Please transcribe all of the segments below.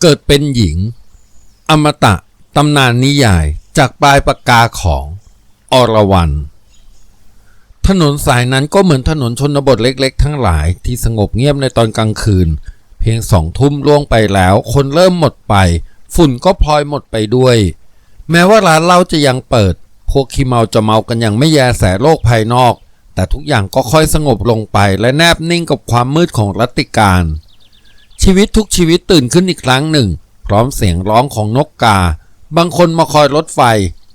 เกิดเป็นหญิง อมตะตำนานนิยายจากปลายปากกาของอรวรรณถนนสายนั้นก็เหมือนถนนชนบทเล็กๆ ทั้งหลายที่สงบเงียบในตอนกลางคืน เพียงสองทุ่มล่วงไปแล้ว คนเริ่มหมดไป ฝุ่นก็พลอยหมดไปด้วย แม้ว่าร้านเหล้าจะยังเปิด พวกขี้เมาจะเมากันอย่างไม่แยแสโลกภายนอก แต่ทุกอย่างก็ค่อยสงบลงไปและแนบนิ่งกับความมืดของรัตติการ ชีวิตทุกชีวิตตื่นขึ้นอีกครั้งหนึ่ง พร้อมเสียงร้องของนกกา บางคนมาคอยรถไฟ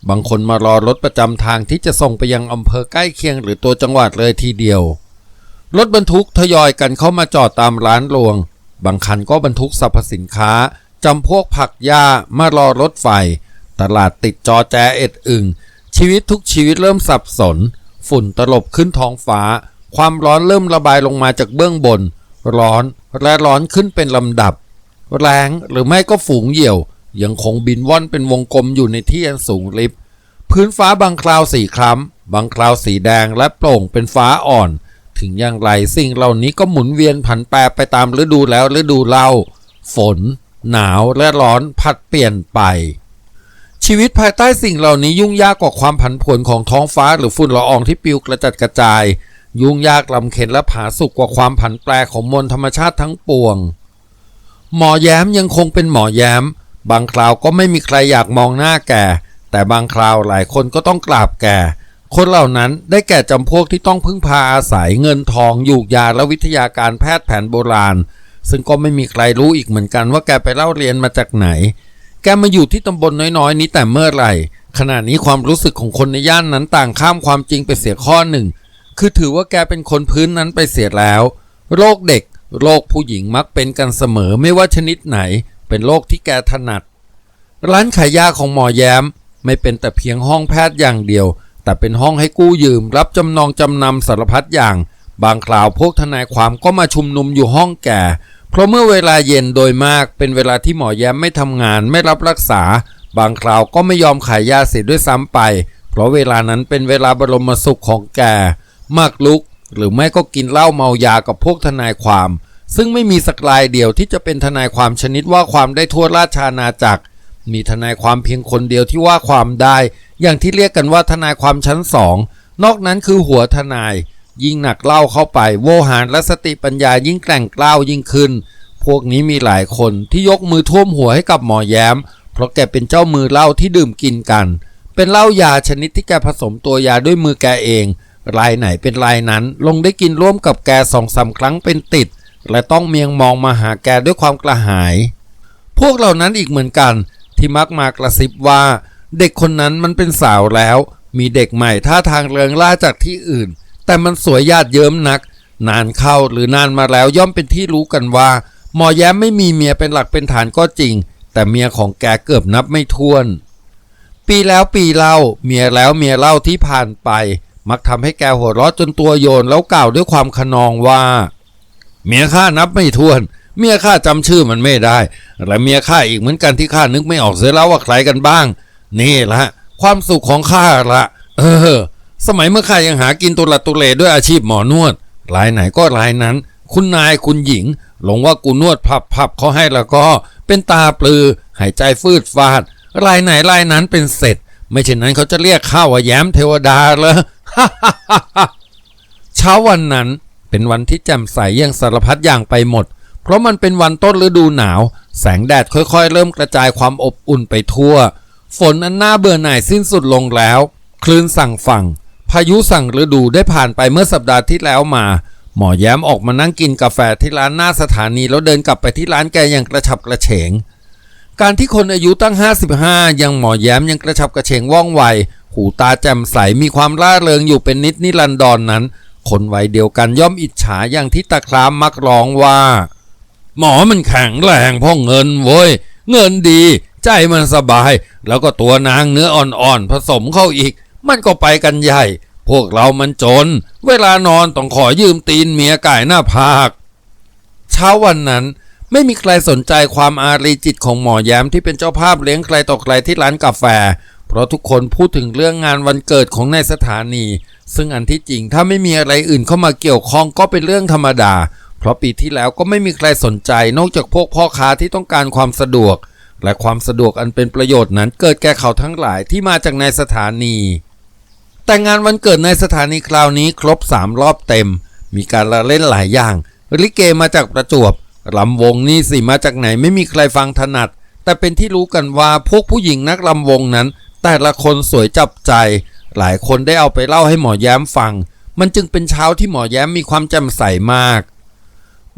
บางคนมารอรถประจำทางที่จะส่งไปยังอำเภอใกล้เคียงหรือตัวจังหวัดเลยทีเดียว รถบรรทุกทยอยกันเข้ามาจอดตามร้านรวง บางคันก็บรรทุกสรรพสินค้าจำพวกผักหญ้ามารอรถไฟ ตลาดติดจอแจเอ็ดอึงชีวิตทุกชีวิตเริ่มสับสน ฝุ่นตลบขึ้นท้องฟ้า ความร้อนเริ่มระบายลงมาจากเบื้องบน ร้อน และร้อนขึ้นเป็นลำดับ แรงหรือไม่ก็ฝูงเหยี่ยว ยังคงบินว่อนเป็นวงกลมอยู่ในที่อันสูงลิบ พื้นฟ้าบางคราวสีคล้ำบางคราวสีแดงและโปร่งเป็นฟ้าอ่อน ถึงอย่างไรสิ่งเหล่านี้ก็หมุนเวียนผันแปรไปตามฤดูแล้วฤดูเล่า ฝน หนาวและร้อนผัดเปลี่ยนไป ชีวิตภายใต้สิ่งเหล่านี้ยุ่งยากกว่าความผันผวนของท้องฟ้าหรือฝุ่นละอองที่ปิวกระจัดกระจาย ยุ่งยากลำเค็ญและผาสุกกว่าความผันแปรของมวลธรรมชาติทั้งปวง หมอแย้มยังคงเป็นหมอแย้ม บางคราวก็ไม่มีใครอยากมองหน้าแกแต่บางคราวหลายคนก็ต้องกราบแกคนเหล่านั้นได้แก่จำพวกที่ต้องพึ่งพาอาศัยเงินทองยูกยาและวิทยาการแพทย์แผนโบราณ ซึ่งก็ไม่มีใครรู้อีกเหมือนกันว่าแกไปเล่าเรียนมาจากไหน แกมาอยู่ที่ตำบลน้อยๆ นี้แต่เมื่อไหร่ขณะนี้ความรู้สึกของคนในย่านนั้นต่างข้ามความจริงไปเสียข้อหนึ่ง คือถือว่าแกเป็นคนพื้นนั้นไปเสียแล้ว โรคเด็ก โรคผู้หญิงมักเป็นกันเสมอไม่ว่าชนิดไหน เป็นโรคที่แกถนัด ร้านขายยาของหมอแย้ม ไม่เป็นแต่เพียงห้องแพทย์อย่างเดียว แต่เป็นห้องให้กู้ยืม รับจำนองจำนำสารพัดอย่าง บางคราวพวกทนายความก็มาชุมนุมอยู่ห้องแกเพราะเมื่อเวลาเย็นโดยมากเป็นเวลาที่หมอแย้มไม่ทำงานไม่รับรักษา บางคราวก็ไม่ยอมขายยาเสียด้วยซ้ำไป เพราะเวลานั้นเป็นเวลาบรมสุขของแก มากลุก หรือไม่ก็กินเหล้าเมายากับพวกทนายความ ซึ่งไม่มีสักรายเดียวที่จะเป็นทนายความชนิดว่าความได้ทั่วราชอาณาจักร มีทนายความเพียงคนเดียวที่ว่าความได้ อย่างที่เรียกกันว่าทนายความชั้นสองนอกนั้นคือหัวทนาย ยิ่งหนักเล่าเข้าไป โวหารและสติปัญญายิ่งแกร่งกล้าวยิ่งขึ้น พวกนี้มีหลายคนที่ยกมือท่วมหัวให้กับหมอแย้ม เพราะแกเป็นเจ้ามือเหล้าที่ดื่มกินกัน เป็นเหล้ายาชนิดที่แกผสมตัวยาด้วยมือแกเอง รายไหนเป็นรายนั้น ลงได้กินร่วมกับแกสองสาครั้งเป็นติด และต้องเมียงมองมาหาแกด้วยความกระหาย พวกเหล่านั้นอีกเหมือนกัน ที่มักมากระซิบว่า เด็กคนนั้นมันเป็นสาวแล้ว มีเด็กใหม่ท่าทางเริงล่าจากที่อื่น แต่มันสวยญาติเยิ้มนัก นานเข้าหรือนานมาแล้วย่อมเป็นที่รู้กันว่า หมอแย้มไม่มีเมียเป็นหลักเป็นฐานก็จริง แต่เมียของแกเกือบนับไม่ถ้วน ปีแล้วปีเล่าเมียแล้วเมียเล่าที่ผ่านไป มักทำให้แกหัวเราะจนตัวโยนแล้วกล่าวด้วยความขนองว่า เมียข้านับไม่ถ้วน เมียข้าจำชื่อมันไม่ได้และเมียข้าอีกเหมือนกันที่ข้านึกไม่ออกเสียแล้วว่าใครกันบ้าง นี่ละความสุขของข้าละเออ สมัยเมื่อข้ายังหากินตุลัดตุเลด้วยอาชีพหมอนวดรายไหนก็รายนั้น คุณนายคุณหญิง หลงว่ากูนวดพับพับเขาให้แล้วก็ เป็นตาปลือ หายใจฟืดฟาดรายไหนรายนั้นเป็นเสร็จ ไม่เช่นนั้นเขาจะเรียกข้าว่าแย้มเทวดาเลย เช้าวันนั้นเป็นวันที่แจ่มใสอย่างสารพัดอย่างไปหมด เพราะมันเป็นวันต้นฤดูหนาว แสงแดดค่อยๆ เริ่มกระจายความอบอุ่นไปทั่ว ฝนอันน่าเบื่อหน่ายสิ้นสุดลงแล้ว คลื่นสั่งฝั่ง พายุสั่งฤดูได้ผ่านไปเมื่อสัปดาห์ที่แล้วมา หมอแย้มออกมานั่งกินกาแฟที่ร้านหน้าสถานีแล้วเดินกลับไปที่ร้านแกอย่างกระฉับกระเฉง การที่คนอายุตั้ง 55 ยังหมอแย้มยังกระฉับกระเฉงว่องไว หูตาแจ่มใสมีความร่าเริงอยู่เป็นนิดนิรันดรนนั้น คนวัยเดียวกันย่อมอิจฉาอย่างที่ตาครามมักร้องว่า หมอมันแข็งแรงเพ่อเงินโว้ย เงินดี ใจมันสบาย แล้วก็ตัวนางเนื้ออ่อนๆผสมเข้าอีก มันก็ไปกันใหญ่ พวกเรามันจน เวลานอนต้องขอยืมตีนเมียไก่หน้าผาก เช้าวันนั้น ไม่มีใครสนใจความอารีจิตของหมอแย้มที่เป็นเจ้าภาพเลี้ยงใครต่อใครที่ร้านกาแฟ เพราะทุกคนพูดถึงเรื่องงานวันเกิดของนายสถานี ซึ่งอันที่จริงถ้าไม่มีอะไรอื่นเข้ามาเกี่ยวข้องก็เป็นเรื่องธรรมดา เพราะปีที่แล้วก็ไม่มีใครสนใจนอกจากพวกพ่อค้าที่ต้องการความสะดวก และความสะดวกอันเป็นประโยชน์นั้นเกิดแก่เขาทั้งหลายที่มาจากในสถานี แต่งานวันเกิดในสถานีคราวนี้ครบสามรอบเต็ม มีการละเล่นหลายอย่างลิเกมาจากประจวบ ลำวงนี่สิมาจากไหนไม่มีใครฟังถนัด แต่เป็นที่รู้กันว่าพวกผู้หญิงนักลำวงนั้น แต่ละคนสวยจับใจ หลายคนได้เอาไปเล่าให้หมอแย้มฟัง มันจึงเป็นเช้าที่หมอแย้มมีความแจ่มใสมาก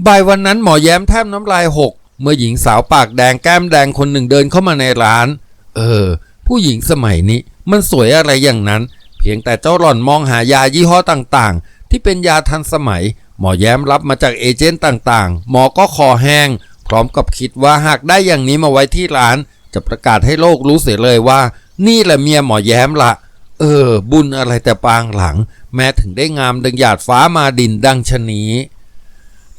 บ่ายวันนั้นหมอแย้มแทบน้ำลายหก เมื่อหญิงสาวปากแดงแก้มแดงคนหนึ่งเดินเข้ามาในร้าน เออ ผู้หญิงสมัยนี้ มันสวยอะไรอย่างนั้น เพียงแต่เจ้าหล่อนมองหายายี่ห้อต่างๆ ที่เป็นยาทันสมัยหมอแย้มรับมาจากเอเจนต์ต่างๆ หมอก็คอแห้ง พร้อมกับคิดว่าหากได้อย่างนี้มาไว้ที่ร้าน จะประกาศให้โลกรู้เสียเลยว่า นี่แหละเมียหมอแย้มละเออ บุญอะไรแต่ปางหลัง แม้ถึงได้งามดังหยาดฟ้ามาดินดังชนี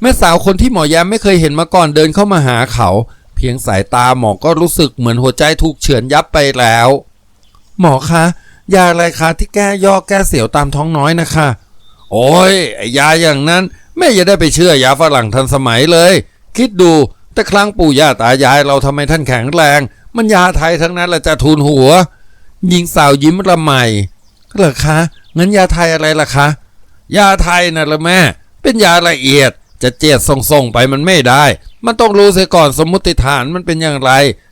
แม่สาวคนที่หมอแย้มไม่เคยเห็นมาก่อนเดินเข้ามาหาเขา เพียงสายตาหมอก็รู้สึกเหมือนหัวใจถูกเฉือนยับไปแล้ว หมอคะยาอะไรคะที่แก้ยอกแก้เสียวตามท้องน้อยนะคะ โอ้ยไอยาอย่างนั้น แม่อย่าได้ไปเชื่อยาฝรั่งทันสมัยเลย คิดดูแต่ครั้งปู่ย่าตายายเราทำไมท่านแข็งแรง มันยาไทยทั้งนั้นแหละจะทูลหัวหญิงสาวยิ้มระไมเหรอคะงั้นยาไทยอะไรล่ะคะ ยาไทยนะละแม่ เป็นยาละเอียดจะเจียดส่งๆไปมันไม่ได้ มันต้องรู้เสียก่อนสมมติฐานมันเป็นอย่างไร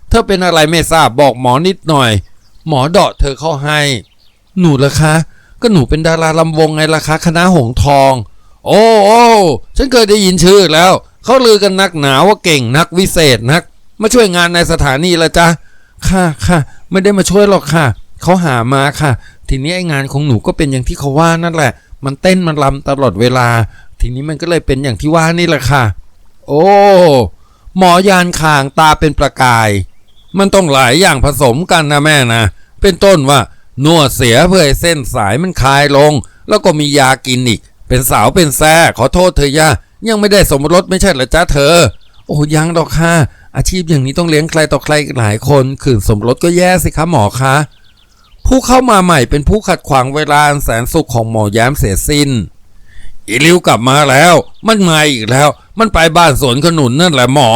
เธอเป็นอะไรไม่ทราบบอกหมอนิดหน่อย หมอเดาะเธอเข้าให้ หนูล่ะคะ ก็หนูเป็นดาราลำวงไงล่ะคะคณะหงทอง โอ้โอ้ฉันเคยได้ยินชื่อแล้ว เขาลือกันนักหนาว่าเก่งนักวิเศษนัก มาช่วยงานในสถานีละจ๊ะค่ะค่ะไม่ได้มาช่วยหรอกค่ะ เขาหามาค่ะ ทีนี้ไอ้งานของหนูก็เป็นอย่างที่เขาว่านั่นแหละ มันเต้นมันรำตลอดเวลา ทีนี้มันก็เลยเป็นอย่างที่ว่านี่แหละค่ะ โอ้ หมอยานคางตาเป็นประกาย มันต้องหลายอย่างผสมกันนะแม่นะ เป็นต้นว่า นวดเสียเพื่อให้เส้นสายมันคลายลง แล้วก็มียากินอีก เป็นสาวเป็นแซ่ขอโทษเธอย่ายังไม่ได้สมรสไม่ใช่เหรอจ๊ะเธอ โอ้ยังดอกค่ะอาชีพอย่างนี้ต้องเลี้ยงใครต่อใครหลายคนขืนสมรสก็แย่สิคะหมอคะผู้เข้ามาใหม่เป็นผู้ขัดขวางเวลาแสนสุขของหมอแย้มเสียสิ้นอีริวกลับมาแล้ว มันมาอีกแล้ว มันไปบ้านสวนขนุนนั่นแหละหมอ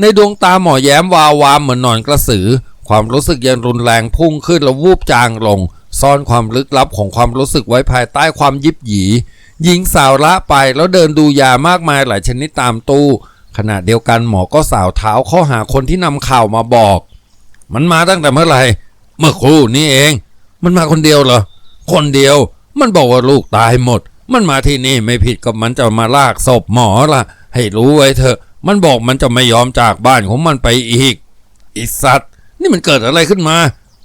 ในดวงตาหมอแย้มวาวามเหมือนนอนกระสือ ความรู้สึกยังรุนแรงพุ่งขึ้นแล้ววูบจางลง ซ่อนความลึกลับของความรู้สึกไว้ภายใต้ความยิบหยีหญิงสาวละไปแล้วเดินดูยามากมายหลายชนิดตามตู้ ขณะเดียวกันหมอก็สาวเท้าเข้าหาคนที่นำข่าวมาบอก มันมาตั้งแต่เมื่อไหร่เมื่อครู่นี้เอง มันมาคนเดียวเหรอคนเดียว มันบอกว่าลูกตายหมด มันมาที่นี่ไม่ผิดก็มันจะมาลากศพหมอละให้รู้ไว้เถอะ มันบอกมันจะไม่ยอมจากบ้านของมันไปอีกอีสัตว นี่มันเกิดอะไรขึ้นมา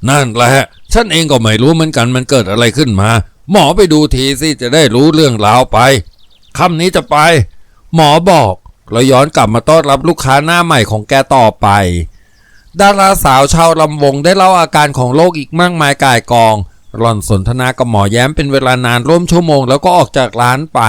นั่นแหละฉันเองก็ไม่รู้เหมือนกันมันเกิดอะไรขึ้นมา หมอไปดูทีสิจะได้รู้เรื่องราวไปคำนี้จะไป หมอบอกแล้วย้อนกลับมาต้อนรับลูกค้าหน้าใหม่ของแกต่อไปดาราสาวชาวลำวงได้เล่าอาการของโรคอีกมากมายก่ายกอง หล่อนสนทนากับหมอแย้มเป็นเวลานานร่วมชั่วโมงแล้วก็ออกจากร้านไป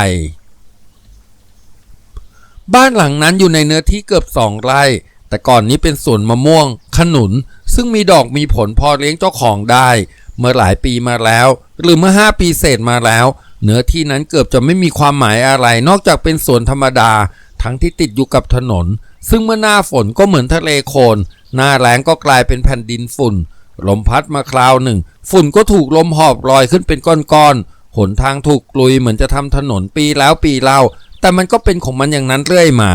บ้านหลังนั้นอยู่ในเนื้อที่เกือบสองไร่ แต่ก่อนนี้เป็นสวนมะม่วง ขนุน ซึ่งมีดอกมีผลพอเลี้ยงเจ้าของได้ เมื่อหลายปีมาแล้ว หรือเมื่อห้าปีเศษมาแล้ว เนื้อที่นั้นเกือบจะไม่มีความหมายอะไร นอกจากเป็นสวนธรรมดา ทั้งที่ติดอยู่กับถนน ซึ่งเมื่อหน้าฝนก็เหมือนทะเลโคลนหน้าแล้งก็กลายเป็นแผ่นดินฝุ่น ลมพัดมาคราวหนึ่ง ฝุ่นก็ถูกลมหอบลอยขึ้นเป็นก้อนๆหนทางถูกกลุยเหมือนจะทำถนนปีแล้วปีเล่าแต่มันก็เป็นของมันอย่างนั้นเรื่อยมา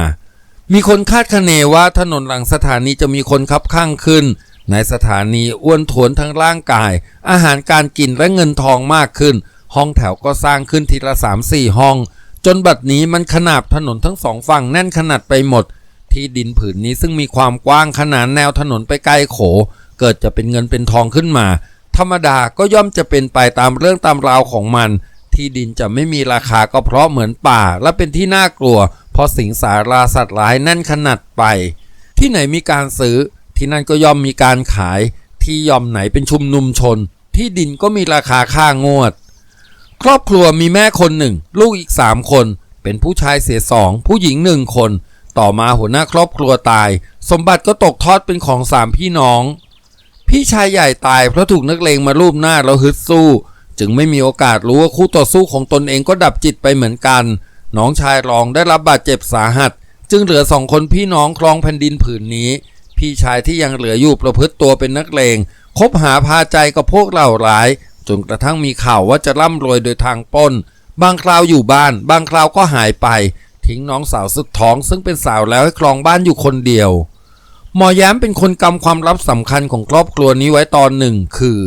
มีคนคาดคะเนว่าถนนหลังสถานีจะมีคนคับข้างขึ้น ในสถานีอ้วนทวนทั้งร่างกาย อาหารการกินและเงินทองมากขึ้น ห้องแถวก็สร้างขึ้นทีละสามสี่ห้อง จนบัดนี้มันขนาบถนนทั้งสองฝั่งแน่นขนาดไปหมด ที่ดินผืนนี้ซึ่งมีความกว้างขนานแนวถนนไปไกลโข เกิดจะเป็นเงินเป็นทองขึ้นมา ธรรมดาก็ย่อมจะเป็นไปตามเรื่องตามราวของมัน ที่ดินจะไม่มีราคาก็เพราะเหมือนป่า และเป็นที่น่ากลัว เพราะสิงสาราสัตว์ร้ายแน่นขนาดไป ที่ไหนมีการซื้อ ที่นั่นก็ย่อมมีการขาย ที่ย่อมไหนเป็นชุมนุมชน ที่ดินก็มีราคาค่างวด ครอบครัวมีแม่คนหนึ่ง ลูกอีกสามคน เป็นผู้ชายเสียสอง ผู้หญิงหนึ่งคน ต่อมาหัวหน้าครอบครัวตาย สมบัติก็ตกทอดเป็นของสามพี่น้อง พี่ชายใหญ่ตายเพราะถูกนักเลงมารูปหน้าแล้วฮึดสู้ จึงไม่มีโอกาสรู้ว่าคู่ต่อสู้ของตนเองก็ดับจิตไปเหมือนกัน น้องชายรองได้รับบาดเจ็บสาหัส จึงเหลือสองคนพี่น้องครองแผ่นดินผืนนี้ พี่ชายที่ยังเหลืออยู่ประพฤติตัวเป็นนักเลงคบหาพาใจกับพวกเหล่าร้ายจนกระทั่งมีข่าวว่าจะร่ำรวยโดยทางป้น บางคราวอยู่บ้าน บางคราวก็หายไป ทิ้งน้องสาวสุดท้องซึ่งเป็นสาวแล้วให้ครองบ้านอยู่คนเดียว หมอแย้มเป็นคนกำความลับสำคัญของครอบครัวนี้ไว้ตอนหนึ่งคือ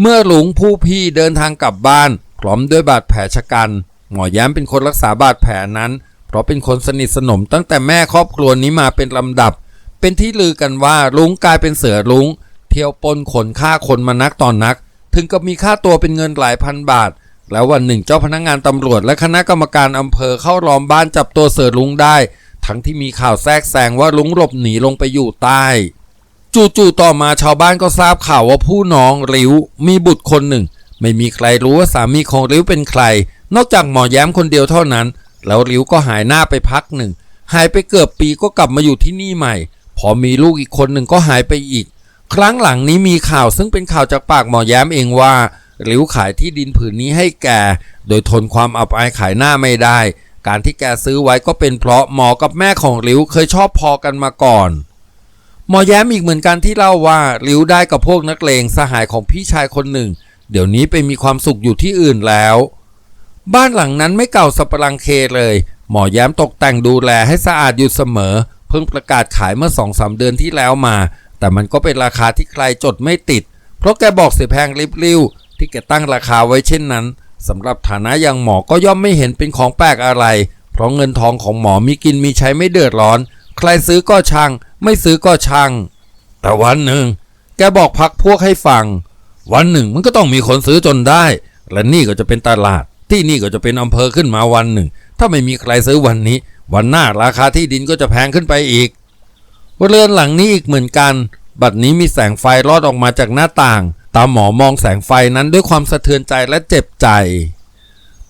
เมื่อหลวงผู้พี่เดินทางกลับบ้านพร้อมด้วยบาดแผลชะกัน หมอแย้มเป็นคนรักษาบาดแผลนั้น เพราะเป็นคนสนิทสนมตั้งแต่แม่ครอบครัวนี้มาเป็นลำดับ เป็นที่ลือกันว่าลุงกลายเป็นเสือลุงเที่ยวปนขนฆ่าคนมานักตอนนัก ถึงกับมีค่าตัวเป็นเงินหลายพันบาท แล้ววันหนึ่งเจ้าพนักงานตำรวจและคณะกรรมการอำเภอเข้าล้อมบ้านจับตัวเสือลุงได้ ทั้งที่มีข่าวแทรกแซงว่าลุงหลบหนีลงไปอยู่ใต้จู่ๆต่อมาชาวบ้านก็ทราบข่าวว่าผู้น้องริ้วมีบุตรคนหนึ่ง ไม่มีใครรู้ว่าสามีของริ้วเป็นใคร นอกจากหมอแย้มคนเดียวเท่านั้น แล้วริ้วก็หายหน้าไปพักหนึ่ง หายไปเกือบปีก็กลับมาอยู่ที่นี่ใหม่ พอมีลูกอีกคนหนึ่งก็หายไปอีก ครั้งหลังนี้มีข่าวซึ่งเป็นข่าวจากปากหมอแย้มเองว่าริ้วขายที่ดินผืนนี้ให้แก โดยทนความอับอายขายหน้าไม่ได้ การที่แกซื้อไว้ก็เป็นเพราะหมอกับแม่ของริ้วเคยชอบพอกันมาก่อน หมอแย้มอีกเหมือนกันที่เล่าว่าริ้วได้กับพวกนักเลงสหายของพี่ชายคนหนึ่ง เดี๋ยวนี้ไปมีความสุขอยู่ที่อื่นแล้ว บ้านหลังนั้นไม่เก่าสปรังเคเลย หมอแย้มตกแต่งดูแลให้สะอาดอยู่เสมอ เพิ่งประกาศขายเมื่อสองสามเดือนที่แล้วมา แต่มันก็เป็นราคาที่ใครจดไม่ติด เพราะแกบอกเสียแพงริบริ้วที่แกตั้งราคาไว้เช่นนั้นสำหรับฐานะอย่างหมอก็ย่อมไม่เห็นเป็นของแปลกอะไร เพราะเงินทองของหมอมีกินมีใช้ไม่เดือดร้อน ใครซื้อก็ช่าง ไม่ซื้อก็ช่าง แต่วันหนึ่ง แกบอกพักพวกให้ฟัง วันหนึ่งมันก็ต้องมีคนซื้อจนได้ และนี่ก็จะเป็นตลาด ที่นี่ก็จะเป็นอำเภอขึ้นมาวันหนึ่ง ถ้าไม่มีใครซื้อวันนี้ วันหน้าราคาที่ดินก็จะแพงขึ้นไปอีกเรือนหลังนี้อีกเหมือนกัน บัดนี้มีแสงไฟลอดออกมาจากหน้าต่าง ตาหมอมองแสงไฟนั้นด้วยความสะเทือนใจและเจ็บใจ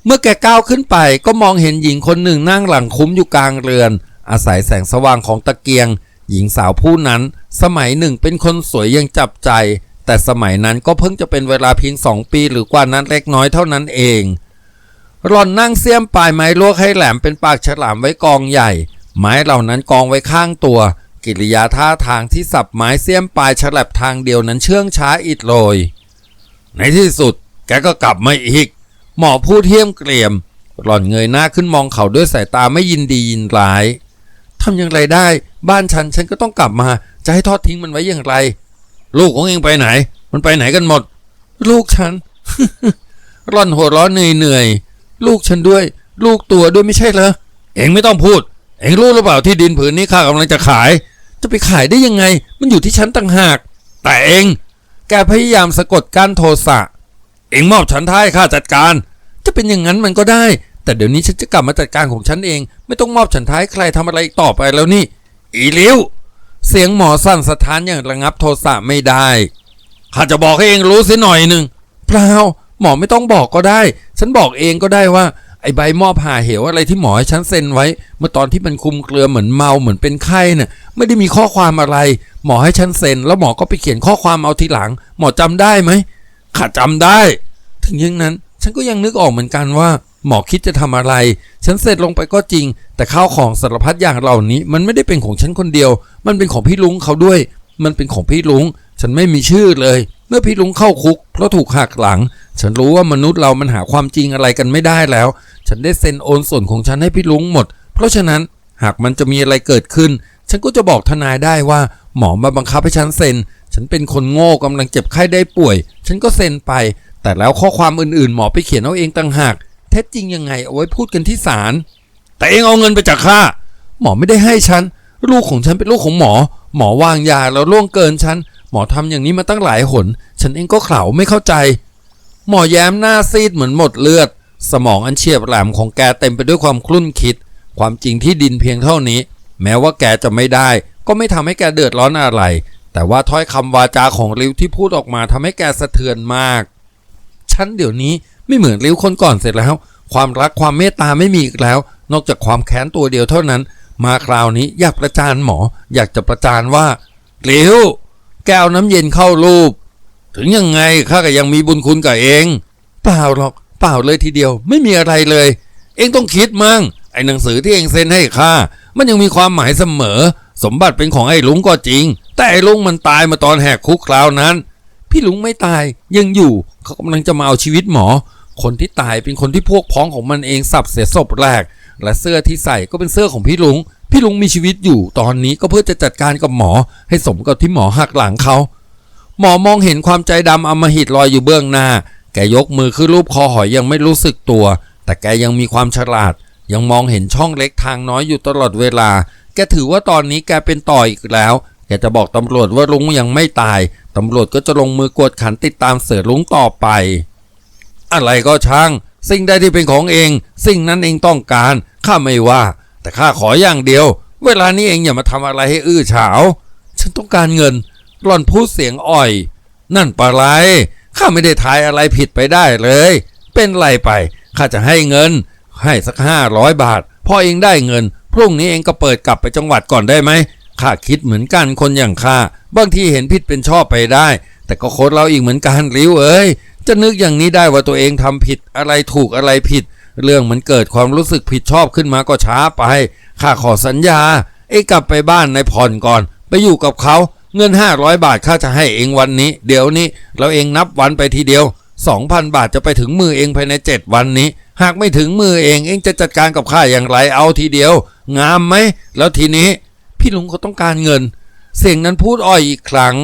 เมื่อแกก้าวขึ้นไปก็มองเห็นหญิงคนหนึ่งนั่งหลังคุ้มอยู่กลางเรือน อาศัยแสงสว่างของตะเกียง หญิงสาวผู้นั้นสมัยหนึ่งเป็นคนสวยยังจับใจ แต่สมัยนั้นก็เพิ่งจะเป็นเวลาเพียงสองปีหรือกว่านั้นเล็กน้อยเท่านั้นเอง หล่อนนั่งเสียมปลายไม้ลวกให้แหลมเป็นปากฉลามไว้กองใหญ่ ไม้เหล่านั้นกองไว้ข้างตัว กิริยาท่าทางที่สับไม้เสียมปลายฉลับทางเดียวนั้นเชื่องช้าอิดโรย ในที่สุด แกก็กลับมาอีก หมอพูดเทียมเกลียม หล่อนเงยหน้าขึ้นมองเขาด้วยสายตาไม่ยินดียินร้ายทำอย่างไรได้ บ้านฉันฉันก็ต้องกลับมา จะให้ทอดทิ้งมันไว้อย่างไร ลูกของเองไปไหน มันไปไหนกันหมด ลูกฉันหล่อนหัวเร้อนเหนื่อยเหนื่อยๆ ลูกฉันด้วย ลูกตัวด้วยไม่ใช่เหรอเองไม่ต้องพูด เองรู้หรือเปล่าที่ดินผืนนี้ข้ากำลังจะขาย จะไปขายได้ยังไง มันอยู่ที่ฉันต่างหาก แต่เองแกพยายามสะกดกั้นโทสะ เองมอบฉันท้ายข้าจัดการ จะเป็นอย่างนั้นมันก็ได้ แต่เดี๋ยวนี้ฉันจะกลับมาจัดการของฉันเอง ไม่ต้องมอบฉันท้ายใครทำอะไรอีกต่อไปแล้วนี่ อีเลี้ยวเสียงหมอสั่นสะท้านอย่างระงับโทสะไม่ได้ข้าจะบอกให้เองรู้สิหน่อยหนึ่งเปล่าหมอไม่ต้องบอกก็ได้ ฉันบอกเองก็ได้ว่าไอ้ใบมอบหาเหวอะไรที่หมอให้ฉันเซ็นไว้ เมื่อตอนที่มันคุมเกลือเหมือนเมาเหมือนเป็นไข้น่ะไม่ได้มีข้อความอะไร หมอให้ฉันเซ็น แล้วหมอก็ไปเขียนข้อความเอาทีหลัง หมอจำได้ไหมข้าจำได้ ถึงอย่างนั้น ฉันก็ยังนึกออกเหมือนกันว่า หมอคิดจะทำอะไร ฉันเสร็จลงไปก็จริง แต่ข้าวของสารพัดอย่างเหล่านี้ มันไม่ได้เป็นของฉันคนเดียว มันเป็นของพี่ลุงเขาด้วย มันเป็นของพี่ลุง ฉันไม่มีชื่อเลย เมื่อพี่ลุงเข้าคุกเพราะถูกหักหลัง ฉันรู้ว่ามนุษย์เรามันหาความจริงอะไรกันไม่ได้แล้ว ฉันได้เซ็นโอนส่วนของฉันให้พี่ลุงหมด เพราะฉะนั้นหากมันจะมีอะไรเกิดขึ้น ฉันก็จะบอกทนายได้ว่าหมอมาบังคับให้ฉันเซ็น ฉันเป็นคนโง่กำลังเจ็บไข้ได้ป่วย ฉันก็เซ็นไป แต่แล้วข้อความอื่นๆ หมอไปเขียนเอาเองต่างหาก เท็จจริงยังไงเอาไว้พูดกันที่ศาล แต่เองเอาเงินไปจากข้า หมอไม่ได้ให้ฉัน ลูกของฉันเป็นลูกของหมอ หมอวางยาแล้วล่วงเกินฉัน หมอทำอย่างนี้มาตั้งหลายหน ฉันเองก็เข่าไม่เข้าใจ หมอแย้มหน้าซีดเหมือนหมดเลือด สมองอันเฉียบแหลมของแกเต็มไปด้วยความคลุ่นคิด ความจริงที่ดินเพียงเท่านี้ แม้ว่าแกจะไม่ได้ ก็ไม่ทำให้แกเดือดร้อนอะไร แต่ว่าถ้อยคำวาจาของริวที่พูดออกมาทำให้แกสะเทือนมาก ฉันเดี๋ยวนี้ไม่เหมือนริ้วคนก่อนเสร็จแล้ว ความรักความเมตตาไม่มีอีกแล้ว นอกจากความแค้นตัวเดียวเท่านั้น มาคราวนี้อยากประจานหมอ อยากจะประจานว่าริ้วแก้วน้ำเย็นเข้ารูป ถึงยังไงข้าก็ยังมีบุญคุณกับเอง เปล่าหรอก เปล่าเลยทีเดียว ไม่มีอะไรเลย เองต้องคิดมั่งไอ้หนังสือที่เองเซ็นให้ข้ามันยังมีความหมายเสมอ สมบัติเป็นของไอ้ลุงก็จริง แต่ไอ้ลุงมันตายมาตอนแหกคุกคราวนั้น พี่ลุงไม่ตายยังอยู่เขากำลังจะมาเอาชีวิตหมอ คนที่ตายเป็นคนที่พวกพ้องของมันเองสับเสียศพแรก และเสื้อที่ใส่ก็เป็นเสื้อของพี่ลุงพี่ลุงมีชีวิตอยู่ตอนนี้ก็เพื่อจะจัดการกับหมอ ให้สมกับที่หมอหักหลังเขา หมอมองเห็นความใจดำอำมหิตลอยอยู่เบื้องหน้า แกยกมือขึ้นรูปคอหอยยังไม่รู้สึกตัว แต่แกยังมีความฉลาด ยังมองเห็นช่องเล็กทางน้อยอยู่ตลอดเวลา แกถือว่าตอนนี้แกเป็นต่ออีกแล้ว แกจะบอกตำรวจว่าลุงยังไม่ตาย ตำรวจก็จะลงมือกวดขันติดตามเสือลุงต่อไป อะไรก็ช่าง สิ่งใดที่เป็นของเอง สิ่งนั้นเองต้องการข้าไม่ว่า แต่ข้าขออย่างเดียว เวลานี้เองอย่ามาทำอะไรให้อื้อฉาว ฉันต้องการเงิน หล่อนพูดเสียงอ่อย นั่นปะไรข้าไม่ได้ทายอะไรผิดไปได้เลย เป็นไรไปข้าจะให้เงิน ให้สักห้าร้อยบาท พอเองได้เงิน พรุ่งนี้เองก็เปิดกลับไปจังหวัดก่อนได้ไหมข้าคิดเหมือนกันคนอย่างข้าบางทีเห็นผิดเป็นชอบไปได้ แต่ก็โคนเราอีกเหมือนกันริ้วเอ้ยจะนึกอย่างนี้ได้ว่าตัวเองทำผิดอะไรถูกอะไรผิด เรื่องมันเกิดความรู้สึกผิดชอบขึ้นมาก็ช้าไปข้าขอสัญญา เอ้กลับไปบ้านในผ่อนก่อน ไปอยู่กับเขา เงิน 500 บาทข้าจะให้เองวันนี้ เดี๋ยวนี้เราเองนับวันไปทีเดียว 2,000 บาทจะไปถึงมือเองภายใน 7 วันนี้ หากไม่ถึงมือเองเองจะจัดการกับข้าอย่างไรเอาทีเดียว งามไหม แล้วทีนี้ พี่ลุงเขาต้องการเงิน เสียงนั้นพูดอ่อยอีกครั้ง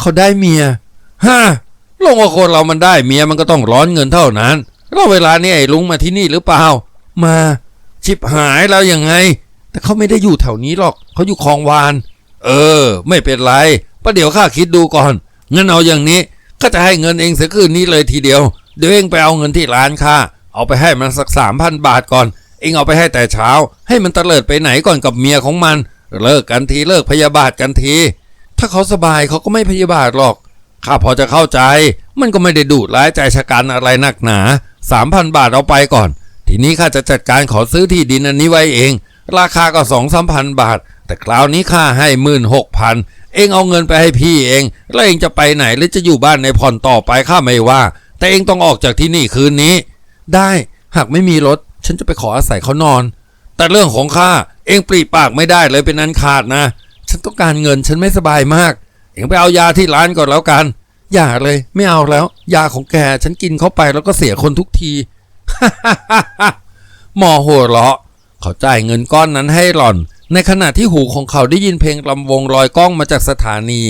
เขาได้เมียฮะลงว่าคนเรามันได้เมียมันก็ต้องร้อนเงินเท่านั้นแล้วเวลานี้ไอ้ลุงมาที่นี่หรือเปล่า มาชิบหายแล้วยังไง แต่เขาไม่ได้อยู่แถวนี้หรอกเขาอยู่คลองวาน เออ ไม่เป็นไรประเดี๋ยวข้าคิดดูก่อนงั้นเอาอย่างนี้ก็จะให้เงินเองเสียคืนนี้เลยทีเดียว เดี๋ยวเองไปเอาเงินที่ร้านข้าเอาไปให้มันสักสามพันบาทก่อน เองเอาไปให้แต่เช้า ให้มันเลิดไปไหนก่อนกับเมียของมัน เลิกกันทีเลิกพยาบาทกันที ถ้าเขาสบายเขาก็ไม่พยาบาทหรอกข้าพอจะเข้าใจ มันก็ไม่ได้ดุร้ายใจชะกันอะไรนักหนาสามพันบาทเอาไปก่อน ทีนี้ข้าจะจัดการขอซื้อที่ดินอันนี้ไว้เอง ราคาก็สองสามพันบาท แต่คราวนี้ข้าให้หมื่นหกพันเองเอาเงินไปให้พี่เอง แล้วเองจะไปไหนหรือจะอยู่บ้านในผ่อนต่อไปข้าไม่ว่า แต่เองต้องออกจากที่นี่คืนนี้ ได้หากไม่มีรถ ฉันจะไปขออาศัยเขานอน แต่เรื่องของข้าเองปรีปากไม่ได้เลยเป็นอันขาดนะ ฉันต้องการเงินฉันไม่สบายมาก เองไปเอายาที่ร้านก่อนแล้วกัน อย่าเลยไม่เอาแล้ว ยาของแกฉันกินเข้าไปแล้วก็เสียคนทุกทีหมอหัวเราะเขาจ่ายเงินก้อนนั้นให้หล่อน ในขณะที่หูของเขาได้ยินเพลงลำวงลอยกล้องมาจากสถานี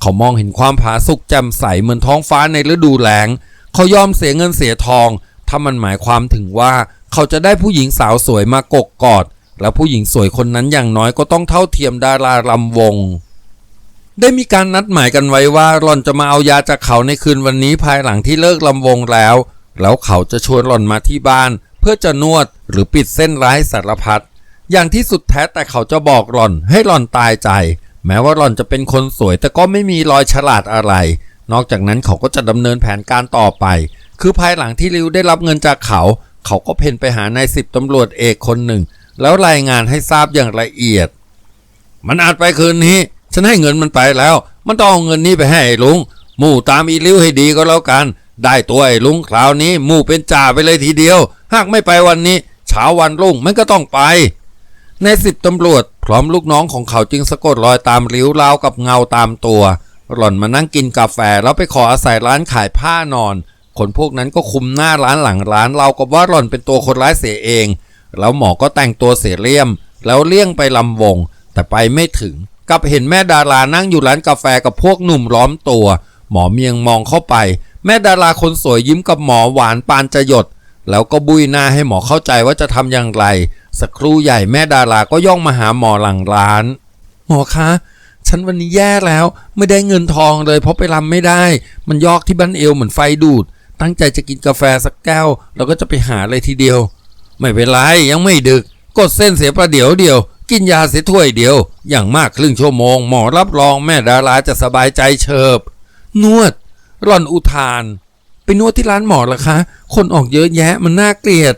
เขามองเห็นความผาสุกแจ่มใสเหมือนท้องฟ้าในฤดูแล้ง เขายอมเสียเงินเสียทอง ถ้ามันหมายความถึงว่าเขาจะได้ผู้หญิงสาวสวยมากกกอด และผู้หญิงสวยคนนั้นอย่างน้อยก็ต้องเท่าเทียมดาราลำวง ได้มีการนัดหมายกันไว้ว่าหล่อนจะมาเอายาจากเขาในคืนวันนี้ภายหลังที่เลิกลำวงแล้ว แล้วเขาจะชวนหล่อนมาที่บ้าน เพื่อจะนวดหรือปิดเส้นร้ายสารพัด อย่างที่สุดแท้แต่เขาจะบอกหล่อนให้หล่อนตายใจ แม้ว่าหล่อนจะเป็นคนสวย แต่ก็ไม่มีรอยฉลาดอะไร นอกจากนั้นเขาก็จะดำเนินแผนการต่อไป คือภายหลังที่ริวได้รับเงินจากเขา เขาก็เพ่นไปหานายสิบตำรวจเอกคนหนึ่ง แล้วรายงานให้ทราบอย่างละเอียด มันอาจไปคืนนี้ ฉันให้เงินมันไปแล้ว มันต้องเอาเงินนี้ไปให้ลุงหมู่ตามอีริวให้ดีก็แล้วกัน ได้ตัวไอ้ลุงคราวนี้หมู่เป็นจ่าไปเลยทีเดียว หากไม่ไปวันนี้เช้าวันรุ่งมันก็ต้องไป ในสิบตำรวจพร้อมลูกน้องของเขาจึงสะกดรอยตามริ้วราวกับเงาตามตัว หล่อนมานั่งกินกาแฟแล้วไปขออาศัยร้านขายผ้านอน คนพวกนั้นก็คุมหน้าร้านหลังร้านเรากับว่าหล่อนเป็นตัวคนร้ายเสียเอง แล้วหมอก็แต่งตัวเสียเลี่ยม แล้วเลี่ยงไปลำวง แต่ไปไม่ถึงกับเห็นแม่ดารานั่งอยู่ร้านกาแฟกับพวกหนุ่มล้อมตัว หมอเมียงมองเข้าไป แม่ดาราคนสวยยิ้มกับหมอหวานปานจะหยด แล้วก็บุยหน้าให้หมอเข้าใจว่าจะทำอย่างไร สักครู่ใหญ่แม่ดาราก็ย่องมาหาหมอหลังร้าน หมอคะ ฉันวันนี้แย่แล้วไม่ได้เงินทองเลยเพราะไปรำไม่ได้ มันยอกที่บั้นเอวเหมือนไฟดูด ตั้งใจจะกินกาแฟสักแก้ว แล้วก็จะไปหาเลยทีเดียว ไม่เป็นไรยังไม่ดึก กดเส้นเสียประเดี๋ยวเดียว กินยาเสียถ้วยเดียว อย่างมากครึ่งชั่วโมง หมอรับรองแม่ดาราจะสบายใจเฉิบ นวดร่อนอุทาน ไปนวดที่ร้านหมอเหรอคะ คนออกเยอะแยะมันน่าเกลียด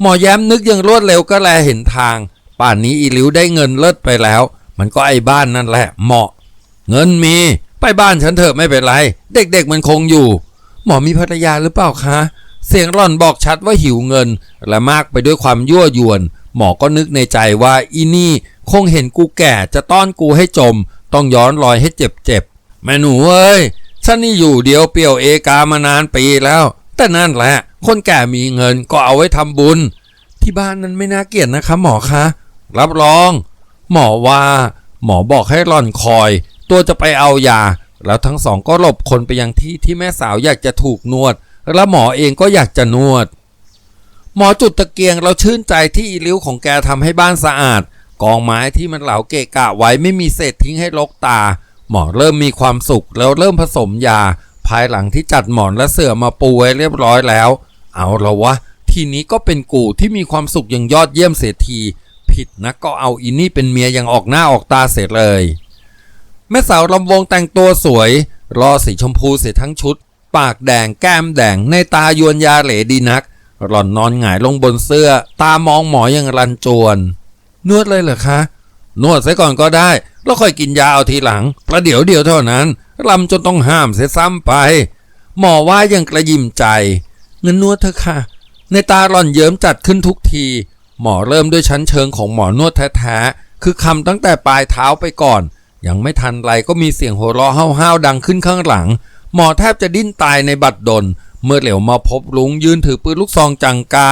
หมอแย้มนึกยังรวดเร็วก็แลเห็นทาง ป่านนี้อีหลิวได้เงินเลิศไปแล้ว มันก็ไอ้บ้านนั่นแหละ เหมาะ เงินมี ไปบ้านฉันเถอะไม่เป็นไร เด็กๆมันคงอยู่ หมอมีภรรยาหรือเปล่าคะ เสียงร่อนบอกชัดว่าหิวเงิน และมากไปด้วยความยั่วยวน หมอก็นึกในใจว่าอีนี่คงเห็นกูแก่จะต้อนกูให้จม ต้องย้อนรอยให้เจ็บๆแม่หนูเอ้ยฉันนี่อยู่เดียวเปี่ยวเอกามานานปีแล้ว แต่นั่นแหละ คนแก่มีเงินก็เอาไว้ทำบุญ ที่บ้านนั้นไม่น่าเกลียดนะคะ หมอคะ รับรอง หมอว่า หมอบอกให้หล่อนคอย ตัวจะไปเอายา แล้วทั้งสองก็หลบคนไปยังที่ที่แม่สาวอยากจะถูกนวด และหมอเองก็อยากจะนวด หมอจุดตะเกียงเราชื่นใจที่อีริ้วของแกทำให้บ้านสะอาด กองไม้ที่มันเหลาเกะกะไว้ไม่มีเศษทิ้งให้ลกตา หมอเริ่มมีความสุขแล้วเริ่มผสมยาภายหลังที่จัดหมอนและเสื่อมาปูไว้เรียบร้อยแล้ว เอาละวะ ทีนี้ก็เป็นกูที่มีความสุขอย่างยอดเยี่ยมเสียที ผิดนะก็เอาอินี่เป็นเมียอย่างออกหน้าออกตาเสียเลย แม่สาวลำวงแต่งตัวสวย รอสีชมพูเสียทั้งชุด ปากแดงแก้มแดงในตายวนยาเหลดีนัก หล่อนนอนหงายลงบนเสื้อ ตามองหมออย่างรันจวน นวดเลยเหรอคะ นวดซะก่อนก็ได้ แล้วค่อยกินยาเอาทีหลังประเดี๋ยวเดียวเท่านั้นลำจนต้องห้ามเสียซ้ำไป หมอว่ายังกระยิมใจ เงินนวดเถอค่ะ ในตาหล่อนเยิ้มจัดขึ้นทุกที หมอเริ่มด้วยชั้นเชิงของหมอนวดแท้ๆ คือคำตั้งแต่ปลายเท้าไปก่อน ยังไม่ทันไรก็มีเสียงหัวเราะห้าวๆดังขึ้นข้างหลัง หมอแทบจะดิ้นตายในบัดดล เมื่อเหลียวมาพบลุงยืนถือปืนลูกซองจังกา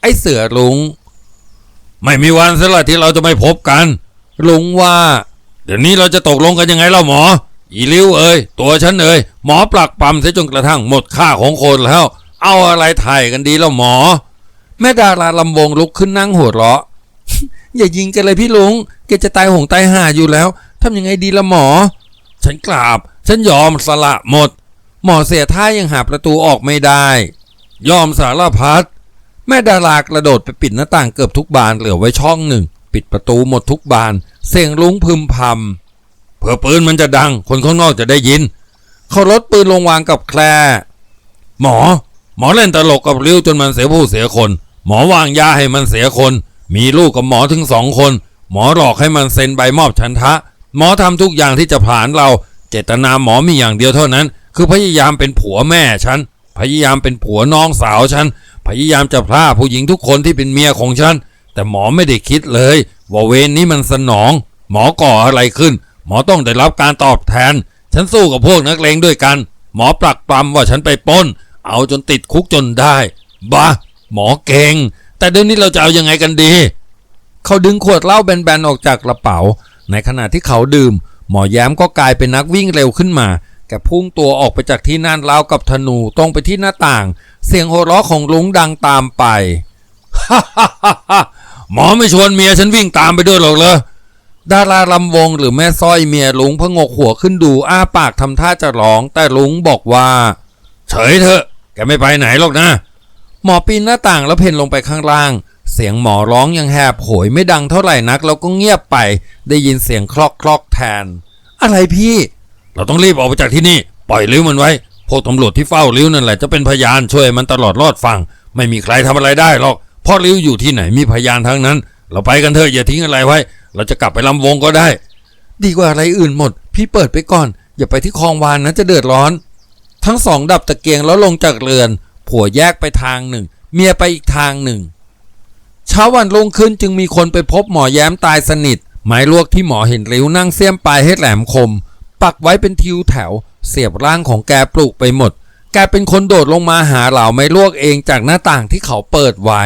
ไอเสือลุง ไม่มีวันสละที่เราจะไม่พบกัน ลุงว่า เดี๋ยวนี้เราจะตกลงกันยังไงเล่าหมอ อีลิ้วเอ้ยตัวฉันเอ้ยหมอปลักปั๊มเสียจนกระทั่งหมดค่าของคนแล้ว เอาอะไรไทยกันดีแล้วหมอ แม่ดาราลำวงลุกขึ้นนั่งหัวเราะ อย่ายิงกันเลยพี่ลุงแกจะตายหงตายห่าอยู่แล้วทำยังไงดีละหมอ ฉันกราบ ฉันยอมสละหมด หมอเสียท่ายังหาประตูออกไม่ได้ ยอมสารพัดแม่ดารากระโดดไปปิดหน้าต่างเกือบทุกบานเหลือไว้ช่องหนึ่ง ปิดประตูหมดทุกบาน เสียงลุงพึมพำเผื่อปืนมันจะดัง คนข้างนอกจะได้ยิน เขาลดปืนลงวางกับแคลหมอ หมอเล่นตลกกับริ้วจนมันเสียผู้เสียคน หมอวางยาให้มันเสียคน มีลูกกับหมอถึงสองคน หมอหลอกให้มันเซ็นใบมอบชันทะ หมอทำทุกอย่างที่จะผ่านเรา เจตนาหมอมีอย่างเดียวเท่านั้น คือพยายามเป็นผัวแม่ฉัน พยายามเป็นผัวน้องสาวฉัน พยายามจะพร่าผู้หญิงทุกคนที่เป็นเมียของฉัน แต่หมอไม่ได้คิดเลย ว่าเวรนี้มันสนอง หมอก่ออะไรขึ้น หมอต้องได้รับการตอบแทน ฉันสู้กับพวกนักเลงด้วยกัน หมอปลักปลำว่าฉันไปป้น เอาจนติดคุกจนได้บ้าหมอเก่ง แต่เดี๋ยวนี้เราจะเอายังไงกันดี เขาดึงขวดเหล้าแบนๆออกจากกระเป๋า ในขณะที่เขาดื่ม หมอแย้มก็กลายเป็นนักวิ่งเร็วขึ้นมา แกพุ่งตัวออกไปจากที่นั่นราวกับธนูตรงไปที่หน้าต่าง เสียงหัวเราะของลุงดังตามไปฮ่าฮ่าหมอไม่ชวนเมียฉันวิ่งตามไปด้วยหรอกเหรอดาราลำวงหรือแม่สร้อยเมียลุงพะงกหัวขึ้นดูอ้าปากทำท่าจะร้อง แต่ลุงบอกว่า เฉยเถอะ แกไม่ไปไหนหรอกนะ หมอปีนหน้าต่างแล้วเพ่นลงไปข้างล่าง เสียงหมอร้องยังแหบโหยไม่ดังเท่าไหร่นัก แล้วก็เงียบไป ได้ยินเสียงคลอกคลอกแทน อะไรพี่ เราต้องรีบออกไปจากที่นี่ ปล่อยลิ้วมันไว้ พวกตำรวจที่เฝ้าลิ้วนั่นแหละจะเป็นพยานช่วยมันตลอดรอดฟัง ไม่มีใครทำอะไรได้หรอก เพราะลิ้วอยู่ที่ไหนมีพยานทั้งนั้น เราไปกันเถอะอย่าทิ้งอะไรไว้ เราจะกลับไปลำวงก็ได้ ดีกว่าอะไรอื่นหมด พี่เปิดไปก่อน อย่าไปที่คลองวานนะจะเดือดร้อน ทั้งสองดับตะเกียงแล้วลงจากเรือน ผัวแยกไปทางหนึ่ง เมียไปอีกทางหนึ่ง เช้าวันรุ่งขึ้นจึงมีคนไปพบหมอแย้มตายสนิท ไม้ลวกที่หมอเห็นริ้วนั่งเสียมปลายให้แหลมคม ปักไว้เป็นทิวแถว เสียบร่างของแกปลุกไปหมด แกเป็นคนโดดลงมาหาเหล่าไม้ลวกเองจากหน้าต่างที่เขาเปิดไว้